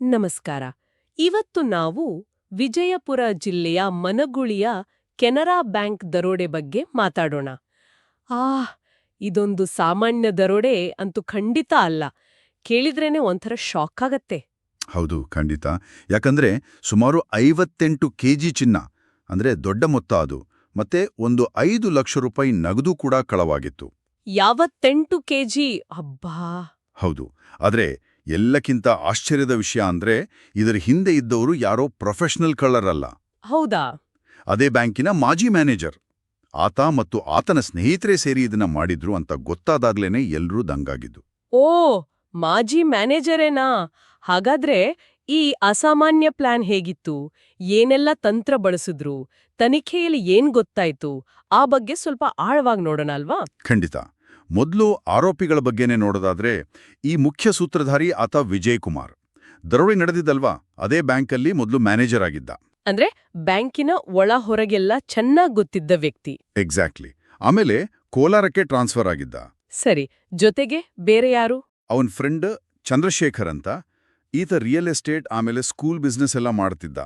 ನಮಸ್ಕಾರ. ಇವತ್ತು ನಾವು ವಿಜಯಪುರ ಜಿಲ್ಲೆಯ ಮನಗುಳಿಯ ಕೆನರಾ ಬ್ಯಾಂಕ್ ದರೋಡೆ ಬಗ್ಗೆ ಮಾತಾಡೋಣ. ಆ ಇದೊಂದು ಸಾಮಾನ್ಯ ದರೋಡೆ ಅಂತೂ ಖಂಡಿತ ಅಲ್ಲ. ಕೇಳಿದ್ರೇನೆ ಒಂಥರ ಶಾಕ್ ಆಗತ್ತೆ. ಹೌದು ಖಂಡಿತ. ಯಾಕಂದ್ರೆ ಸುಮಾರು ಐವತ್ತೆಂಟು ಕೆಜಿ ಚಿನ್ನ ಅಂದ್ರೆ ದೊಡ್ಡ ಮೊತ್ತ ಅದು ಮತ್ತೆ ಒಂದು ಐದು ಲಕ್ಷ ರೂಪಾಯಿ ನಗದು ಕೂಡ ಕಳವಾಗಿತ್ತು. ಯಾವತ್ತೆಂಟು ಕೆಜಿ? ಅಬ್ಬಾ! ಹೌದು. ಆದ್ರೆ ಎಲ್ಲಕ್ಕಿಂತ ಆಶ್ಚರ್ಯದ ವಿಷಯ ಅಂದ್ರೆ ಇದರ ಹಿಂದೆ ಇದ್ದವರು ಯಾರೋ ಪ್ರೊಫೆಷನಲ್ ಕಳ್ಳರಲ್ಲ. ಅಲ್ಲ ಹೌದಾ? ಅದೇ ಬ್ಯಾಂಕಿನ ಮಾಜಿ ಮ್ಯಾನೇಜರ್. ಆತ ಮತ್ತು ಆತನ ಸ್ನೇಹಿತರೇ ಸೇರಿ ಇದನ್ನ ಮಾಡಿದ್ರು ಅಂತ ಗೊತ್ತಾದಾಗ್ಲೇನೆ ಎಲ್ರೂ ದಂಗಾಗಿದ್ದು. ಓ ಮಾಜಿ ಮ್ಯಾನೇಜರೇನಾ? ಹಾಗಾದ್ರೆ ಈ ಅಸಾಮಾನ್ಯ ಪ್ಲಾನ್ ಹೇಗಿತ್ತು? ಏನೆಲ್ಲ ತಂತ್ರ ಬಳಸಿದ್ರು? ತನಿಖೆಯಲ್ಲಿ ಏನ್ ಗೊತ್ತಾಯ್ತು? ಆ ಬಗ್ಗೆ ಸ್ವಲ್ಪ ಆಳವಾಗಿ ನೋಡೋಣ ಅಲ್ವಾ? ಖಂಡಿತ. ಮೊದಲು ಆರೋಪಿಗಳ ಬಗ್ಗೆನೇ ನೋಡೋದಾದ್ರೆ ಈ ಮುಖ್ಯ ಸೂತ್ರಧಾರಿ ಆತ ವಿಜಯ್ ಕುಮಾರ್ ದರೋಡೆ ನಡೆದಿದ್ದಲ್ವಾ? ಅದೇ ಬ್ಯಾಂಕಲ್ಲಿ ಮೊದಲು ಮ್ಯಾನೇಜರ್ ಆಗಿದ್ದ. ಅಂದ್ರೆ ಬ್ಯಾಂಕಿನ ಒಳ ಹೊರಗೆಲ್ಲ ಚೆನ್ನಾಗ್ ಗೊತ್ತಿದ್ದ ವ್ಯಕ್ತಿ. ಎಕ್ಸಾಕ್ಟ್ಲಿ. ಆಮೇಲೆ ಕೋಲಾರಕ್ಕೆ ಟ್ರಾನ್ಸ್ಫರ್ ಆಗಿದ್ದ. ಸರಿ ಜೊತೆಗೆ ಬೇರೆ ಯಾರು? ಅವನ್ ಫ್ರೆಂಡ್ ಚಂದ್ರಶೇಖರ್ ಅಂತ. ಈತ ರಿಯಲ್ ಎಸ್ಟೇಟ್ ಆಮೇಲೆ ಸ್ಕೂಲ್ ಬಿಸ್ನೆಸ್ ಎಲ್ಲ ಮಾಡ್ತಿದ್ದ.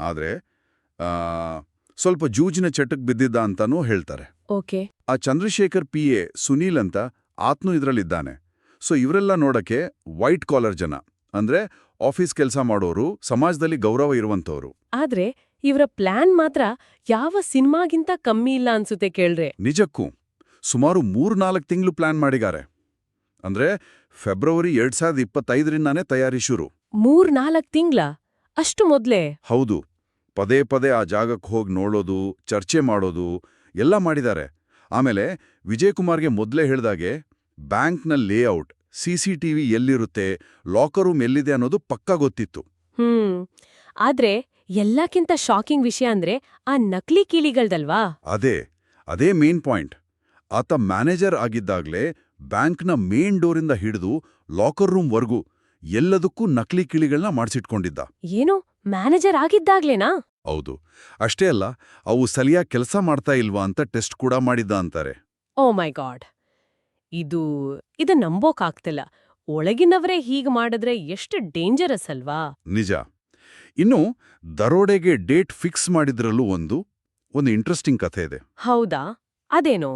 ಆದ್ರೆ ಸ್ವಲ್ಪ ಜೂಜಿನ ಚಟಕ್ ಬಿದ್ದಿದ್ದ ಅಂತಾನೂ ಹೇಳ್ತಾರೆ. ಓಕೆ. ಆ ಚಂದ್ರಶೇಖರ್ ಪಿ ಎ ಸುನೀಲ್ ಅಂತ ಆತ್ನೂ ಇದರಲ್ಲಿದ್ದಾನೆ. ಸೊ ಇವರೆಲ್ಲ ನೋಡಕ್ಕೆ ವೈಟ್ ಕಾಲರ್ ಜನ. ಅಂದ್ರೆ ಆಫೀಸ್ ಕೆಲಸ ಮಾಡೋರು ಸಮಾಜದಲ್ಲಿ ಗೌರವ ಇರುವಂತವ್ರು ಆದ್ರೆ ಇವರ ಪ್ಲಾನ್ ಮಾತ್ರ ಯಾವ ಸಿನಿಮಾಗಿಂತ ಕಮ್ಮಿ ಇಲ್ಲ ಅನ್ಸುತ್ತೆ ಕೇಳ್ರೆ. ನಿಜಕ್ಕೂ. ಸುಮಾರು ಮೂರ್ನಾಲ್ಕು ತಿಂಗಳು ಪ್ಲಾನ್ ಮಾಡಿದ್ದಾರೆ. ಅಂದ್ರೆ ಫೆಬ್ರವರಿ ಎರಡ್ ಸಾವಿರದ ಇಪ್ಪತ್ತೈದರಿಂದಾನೇ ತಯಾರಿ ಶುರು. ಮೂರ್ ನಾಲ್ಕ್ ತಿಂಗ್ಳ? ಅಷ್ಟು ಮೊದ್ಲೇ? ಹೌದು. ಪದೇ ಪದೇ ಆ ಜಾಗಕ್ಕೆ ಹೋಗಿ ನೋಡೋದು ಚರ್ಚೆ ಮಾಡೋದು ಎಲ್ಲ ಮಾಡಿದ್ದಾರೆ. ಆಮೇಲೆ ವಿಜಯಕುಮಾರ್ಗೆ ಮೊದಲೇ ಹೇಳಿದಾಗೆ ಬ್ಯಾಂಕ್ನ layout C C T V ಎಲ್ಲಿರುತ್ತೆ ಲಾಕರ್ ರೂಮ್ ಎಲ್ಲಿದೆ ಅನ್ನೋದು ಪಕ್ಕಾ ಗೊತ್ತಿತ್ತು. ಹ್ಮ್. ಆದ್ರೆ ಎಲ್ಲಕ್ಕಿಂತ ಶಾಕಿಂಗ್ ವಿಷಯ ಅಂದ್ರೆ ಆ ನಕಲಿ ಕೀಲಿಗಳ್ದಲ್ವಾ? ಅದೇ ಅದೇ ಮೇನ್ ಪಾಯಿಂಟ್. ಆತ ಮ್ಯಾನೇಜರ್ ಆಗಿದ್ದಾಗ್ಲೇ ಬ್ಯಾಂಕ್ನ ಮೇನ್ ಡೋರಿಂದ ಹಿಡಿದು ಲಾಕರ್ ರೂಮ್ವರೆಗೂ ಎಲ್ಲದಕ್ಕೂ ನಕಲಿ ಕಿಳಿಗಳನ್ನ ಮಾಡಿಸಿಟ್ಕೊಂಡಿದ್ದ. ಏನು? ಮ್ಯಾನೇಜರ್ ಆಗಿದ್ದಾಗ್ಲೇನಾ? ಹೌದು. ಅಷ್ಟೇ ಅಲ್ಲ ಅವು ಸಲಿಯಾಗಿ ಕೆಲಸ ಮಾಡ್ತಾ ಇಲ್ವಾ ಅಂತ ಟೆಸ್ಟ್ ಕೂಡ ಮಾಡಿದ್ದ ಅಂತಾರೆ. Oh my god. ಇದು ಇದು ನಂಬೋಕಾಗ್ತಿಲ್ಲ. ಒಳಗಿನವರೇ ಹೀಗ್ ಮಾಡಿದ್ರೆ ಎಷ್ಟು ಡೇಂಜರಸ್ ಅಲ್ವಾ? ನಿಜ. ಇನ್ನು ದರೋಡೆಗೆ ಡೇಟ್ ಫಿಕ್ಸ್ ಮಾಡಿದ್ರಲ್ಲೂ ಒಂದು ಒಂದು ಇಂಟ್ರೆಸ್ಟಿಂಗ್ ಕಥೆ ಇದೆ. ಹೌದಾ? ಅದೇನೋ?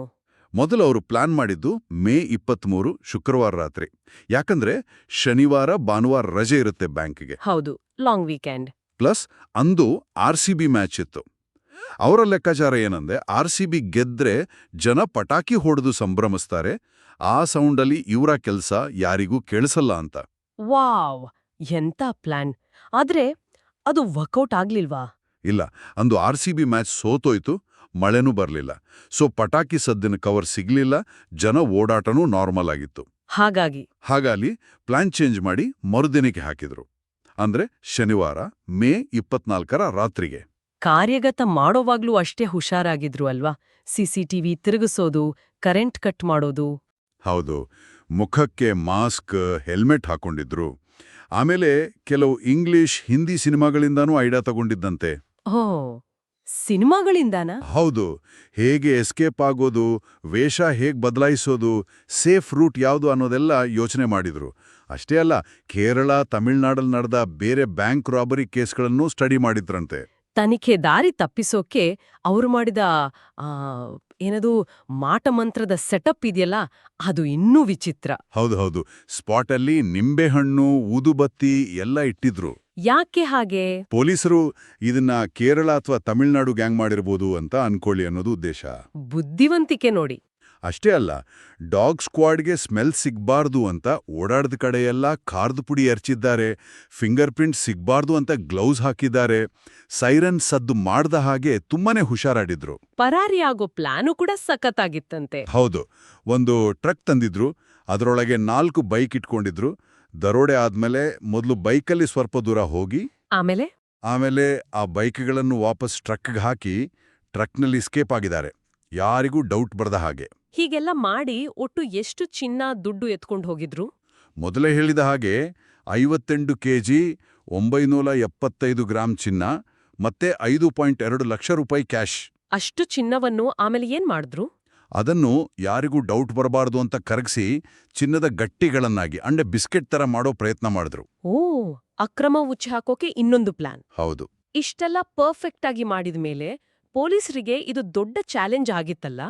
ಮೊದಲು ಅವರು ಪ್ಲಾನ್ ಮಾಡಿದ್ದು ಮೇ ಇಪ್ಪತ್ಮೂರು ಶುಕ್ರವಾರ ರಾತ್ರಿ. ಯಾಕಂದ್ರೆ ಶನಿವಾರ ಭಾನುವಾರ ರಜೆ ಇರುತ್ತೆ ಬ್ಯಾಂಕ್ಗೆ. ಹೌದು ಲಾಂಗ್ ವೀಕೆಂಡ್. ಪ್ಲಸ್ ಅಂದು ಆರ್ ಸಿ ಬಿ ಮ್ಯಾಚ್ ಇತ್ತು. ಅವರ ಲೆಕ್ಕಾಚಾರ ಏನಂದ್ರೆ ಆರ್ ಸಿ ಬಿ ಗೆದ್ರೆ ಜನ ಪಟಾಕಿ ಹೊಡೆದು ಸಂಭ್ರಮಿಸ್ತಾರೆ ಆ ಸೌಂಡಲ್ಲಿ ಇವರ ಕೆಲಸ ಯಾರಿಗೂ ಕೇಳಿಸಲ್ಲ ಅಂತ. ವಾವ್! ಎಂತ ಪ್ಲಾನ್! ಆದ್ರೆ ಅದು ವರ್ಕೌಟ್ ಆಗ್ಲಿಲ್ವಾ? ಇಲ್ಲ ಅಂದು ಆರ್ ಸಿ ಬಿ ಮ್ಯಾಚ್ ಸೋತೋಯ್ತು ಮಳೆನೂ ಬರಲಿಲ್ಲ. ಸೊ ಪಟಾಕಿ ಸದ್ದಿನ ಕವರ್ ಸಿಗ್ಲಿಲ್ಲ ಜನ ಓಡಾಟನೂ ನಾರ್ಮಲ್ ಆಗಿತ್ತು. ಹಾಗಾಗಿ. ಹಾಗಾಗಿ ಪ್ಲಾನ್ ಚೇಂಜ್ ಮಾಡಿ ಮರುದಿನಕ್ಕೆ ಹಾಕಿದ್ರು. ಅಂದ್ರೆ ಶನಿವಾರ ಮೇ ಇಪ್ಪತ್ನಾಲ್ಕರ ರಾತ್ರಿಗೆ. ಕಾರ್ಯಗತ ಮಾಡೋವಾಗ್ಲೂ ಅಷ್ಟೇ ಹುಷಾರಾಗಿದ್ರು ಅಲ್ವಾ? ಸಿಸಿಟಿವಿ ತಿರುಗಿಸೋದು ಕರೆಂಟ್ ಕಟ್ ಮಾಡೋದು. ಹೌದು. ಮುಖಕ್ಕೆ ಮಾಸ್ಕ್ ಹೆಲ್ಮೆಟ್ ಹಾಕೊಂಡಿದ್ರು. ಆಮೇಲೆ ಕೆಲವು ಇಂಗ್ಲಿಷ್ ಹಿಂದಿ ಸಿನಿಮಾಗಳಿಂದಾನೂ ಐಡಿಯಾ ತಗೊಂಡಿದ್ದಂತೆ. ಓ ಸಿನಿಮಾಗಳಿಂದಾನ? ಹೌದು. ಹೇಗೆ ಎಸ್ಕೇಪ್ ಆಗೋದು ವೇಷ ಹೇಗೆ ಬದಲಾಯಿಸೋದು ಸೇಫ್ ರೂಟ್ ಯಾವುದು ಅನ್ನೋದೆಲ್ಲ ಯೋಚನೆ ಮಾಡಿದ್ರು. ಅಷ್ಟೇ ಅಲ್ಲ ಕೇರಳ ತಮಿಳ್ನಾಡಲ್ಲಿ ನಡೆದ ಬೇರೆ ಬ್ಯಾಂಕ್ ರಾಬರಿ ಕೇಸ್ಗಳನ್ನೂ ಸ್ಟಡಿ ಮಾಡಿದ್ರಂತೆ. ತನಿಖೆ ದಾರಿ ತಪ್ಪಿಸೋಕೆ ಅವರು ಮಾಡಿದ ಏನದು ಮಾಟಮಂತ್ರದ ಸೆಟಪ್ ಇದೆಯಲ್ಲ ಅದು ಇನ್ನೂ ವಿಚಿತ್ರ. ಹೌದು ಹೌದು. ಸ್ಪಾಟಲ್ಲಿ ನಿಂಬೆಹಣ್ಣು ಊದುಬತ್ತಿ ಎಲ್ಲ ಇಟ್ಟಿದ್ರು. ಯಾಕೆ ಹಾಗೆ? ಪೊಲೀಸರು ಇದನ್ನ ಕೇರಳ ಅಥವಾ ತಮಿಳ್ನಾಡು ಗ್ಯಾಂಗ್ ಮಾಡಿರ್ಬೋದು ಅಂತ ಅನ್ಕೊಳ್ಳಿ ಅನ್ನೋದು ಉದ್ದೇಶ. ಬುದ್ಧಿವಂತಿಕೆ ನೋಡಿ. ಅಷ್ಟೇ ಅಲ್ಲ ಡಾಗ್ ಸ್ಕ್ವಾಡ್ಗೆ ಸ್ಮೆಲ್ ಸಿಗಬಾರ್ದು ಅಂತ ಓಡಾಡ್ದ ಕಡೆಯೆಲ್ಲ ಖಾರ್ದ ಪುಡಿ ಎರಚಿದ್ದಾರೆ ಫಿಂಗರ್ ಪ್ರಿಂಟ್ ಸಿಗಬಾರ್ದು ಅಂತ ಗ್ಲೌಸ್ ಹಾಕಿದ್ದಾರೆ ಸೈರನ್ ಸದ್ದು ಮಾಡ್ದ ಹಾಗೆ ತುಂಬಾನೇ ಹುಷಾರಾಡಿದ್ರು ಪರಾರಿಯಾಗೋ ಪ್ಲಾನು ಕೂಡ ಸಖತ್ತಾಗಿತ್ತಂತೆ. ಹೌದು ಒಂದು ಟ್ರಕ್ ತಂದಿದ್ರು ಅದರೊಳಗೆ ನಾಲ್ಕು ಬೈಕ್ ಇಟ್ಕೊಂಡಿದ್ರು ದರೋಡೆ ಆದ್ಮೇಲೆ ಮೊದಲು ಬೈಕಲ್ಲಿ ಸ್ವಲ್ಪ ದೂರ ಹೋಗಿ ಆಮೇಲೆ? ಆಮೇಲೆ ಆ ಬೈಕ್ಗಳನ್ನು ವಾಪಸ್ ಟ್ರಕ್ಗೆ ಹಾಕಿ ಟ್ರಕ್ನಲ್ಲಿ ಸ್ಕೇಪ್ ಆಗಿದ್ದಾರೆ. ಯಾರಿಗೂ ಡೌಟ್ ಬರದ ಹಾಗೆ. ಹೀಗೆಲ್ಲ ಮಾಡಿ ಒಟ್ಟು ಎಷ್ಟು ಚಿನ್ನ ದುಡ್ಡು ಎತ್ಕೊಂಡು ಹೋಗಿದ್ರು? ಮೊದಲೇ ಹೇಳಿದ ಹಾಗೆ ಐವತ್ತೆಂಟು ಕೆಜಿ ಒಂಬೈನೂರ ಎಪ್ಪತ್ತೈದು ಗ್ರಾಂ ಚಿನ್ನ ಮತ್ತೆ ಐದು ಪಾಯಿಂಟ್ ಎರಡು ಲಕ್ಷ ರೂಪಾಯಿ ಕ್ಯಾಶ್. ಅಷ್ಟು ಚಿನ್ನವನ್ನು ಆಮೇಲೆ ಏನ್ ಮಾಡಿದ್ರು? ಅದನ್ನು ಯಾರಿಗೂ ಡೌಟ್ ಬರಬಾರದು ಅಂತ ಕರಗಿಸಿ ಚಿನ್ನದ ಗಟ್ಟಿಗಳನ್ನಾಗಿ ಅಂಡೆ ಬಿಸ್ಕೆಟ್ ತರ ಮಾಡೋ ಪ್ರಯತ್ನ ಮಾಡಿದ್ರು. ಓ ಅಕ್ರಮ ಉಚ್ಚಿ ಹಾಕೋಕೆ ಇನ್ನೊಂದು ಪ್ಲಾನ್ ಹೌದು. ಇಷ್ಟೆಲ್ಲ ಪರ್ಫೆಕ್ಟ್ ಆಗಿ ಮಾಡಿದ ಮೇಲೆ ಪೊಲೀಸರಿಗೆ ಇದು ದೊಡ್ಡ ಚಾಲೆಂಜ್ ಆಗಿತ್ತಲ್ಲ?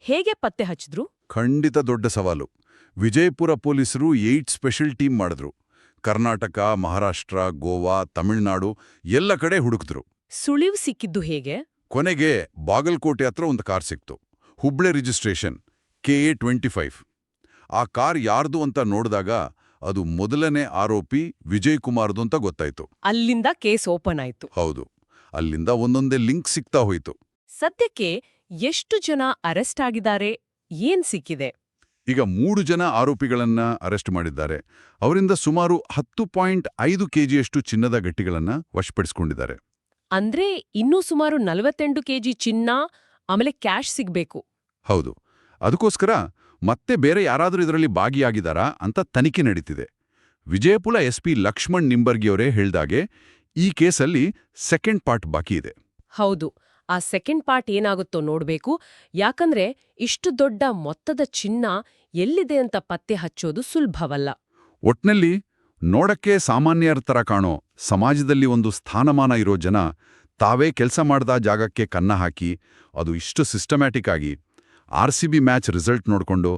ಹೇಗೆ ಪತ್ತೆ ಹಚ್ಚಿದ್ರು? ಖಂಡಿತ ದೊಡ್ಡ ಸವಾಲು. ವಿಜಯಪುರ ಪೊಲೀಸರು ಏಟ್ ಸ್ಪೆಷಲ್ ಟೀಮ್ ಮಾಡಿದ್ರು. ಕರ್ನಾಟಕ ಮಹಾರಾಷ್ಟ್ರ ಗೋವಾ ತಮಿಳುನಾಡು ಎಲ್ಲ ಕಡೆ ಹುಡುಕಿದ್ರು. ಸುಳಿವು ಸಿಕ್ಕಿದ್ದು ಹೇಗೆ? ಕೊನೆಗೆ ಬಾಗಲಕೋಟೆ ಹತ್ರ ಒಂದು ಕಾರ್ ಸಿಕ್ತು. Hubli registration K A twenty five. ಆ ಕಾರ್ ಯಾರ್ದು ಅಂತ ನೋಡಿದಾಗ ಅದು ಮೊದಲನೇ ಆರೋಪಿ ವಿಜಯ್ ಕುಮಾರ್ದು ಅಂತ ಗೊತ್ತಾಯ್ತು. ಅಲ್ಲಿಂದ ಕೇಸ್ ಓಪನ್ ಆಯ್ತು. ಹೌದು. ಅಲ್ಲಿಂದ ಒಂದೊಂದೇ ಲಿಂಕ್ ಸಿಗ್ತಾ ಹೋಯಿತು. ಸದ್ಯಕ್ಕೆ ಎಷ್ಟು ಜನ ಅರೆಸ್ಟ್ ಆಗಿದ್ದಾರೆ ಏನ್ ಸಿಕ್ಕಿದೆ? ಈಗ ಮೂರು ಜನ ಆರೋಪಿಗಳನ್ನ ಅರೆಸ್ಟ್ ಮಾಡಿದ್ದಾರೆ. ಅವರಿಂದ ಸುಮಾರು ಹತ್ತು ಪಾಯಿಂಟ್ ಐದು ಕೆಜಿಯಷ್ಟು ಚಿನ್ನದ ಗಟ್ಟಿಗಳನ್ನ ವಶಪಡಿಸಿಕೊಂಡಿದ್ದಾರೆ. ಅಂದ್ರೆ ಇನ್ನೂ ಸುಮಾರು ನಲವತ್ತೆಂಟು ಕೆಜಿ ಚಿನ್ನ ಆಮೇಲೆ ಕ್ಯಾಶ್ ಸಿಗ್ಬೇಕು. ಹೌದು. ಅದಕ್ಕೋಸ್ಕರ ಮತ್ತೆ ಬೇರೆ ಯಾರಾದರೂ ಇದರಲ್ಲಿ ಭಾಗಿಯಾಗಿದ್ದಾರಾ ಅಂತ ತನಿಖೆ ನಡೀತಿದೆ. ವಿಜಯಪುರ ಎಸ್ಪಿ ಲಕ್ಷ್ಮಣ್ ನಿಂಬರ್ಗಿಯವರೇ ಹೇಳ್ದಾಗೆ ಈ ಕೇಸಲ್ಲಿ ಸೆಕೆಂಡ್ ಪಾರ್ಟ್ ಬಾಕಿ ಇದೆ. ಹೌದು ಆ ಸೆಕೆಂಡ್ ಪಾರ್ಟ್ ಏನಾಗುತ್ತೋ ನೋಡ್ಬೇಕು. ಯಾಕಂದ್ರೆ ಇಷ್ಟು ದೊಡ್ಡ ಮೊತ್ತದ ಚಿನ್ನ ಎಲ್ಲಿದೆ ಅಂತ ಪತ್ತೆ ಹಚ್ಚೋದು ಸುಲಭವಲ್ಲ. ಒಟ್ನಲ್ಲಿ ನೋಡಕ್ಕೆ ಸಾಮಾನ್ಯರ ತರ ಕಾಣೋ ಸಮಾಜದಲ್ಲಿ ಒಂದು ಸ್ಥಾನಮಾನ ಇರೋ ಜನ ತಾವೇ ಕೆಲಸ ಮಾಡ್ದ ಜಾಗಕ್ಕೆ ಕನ್ನ ಹಾಕಿ ಅದು ಇಷ್ಟು ಸಿಸ್ಟಮ್ಯಾಟಿಕ್ ಆಗಿ R C B match result ನೋಡ್ಕೊಂಡು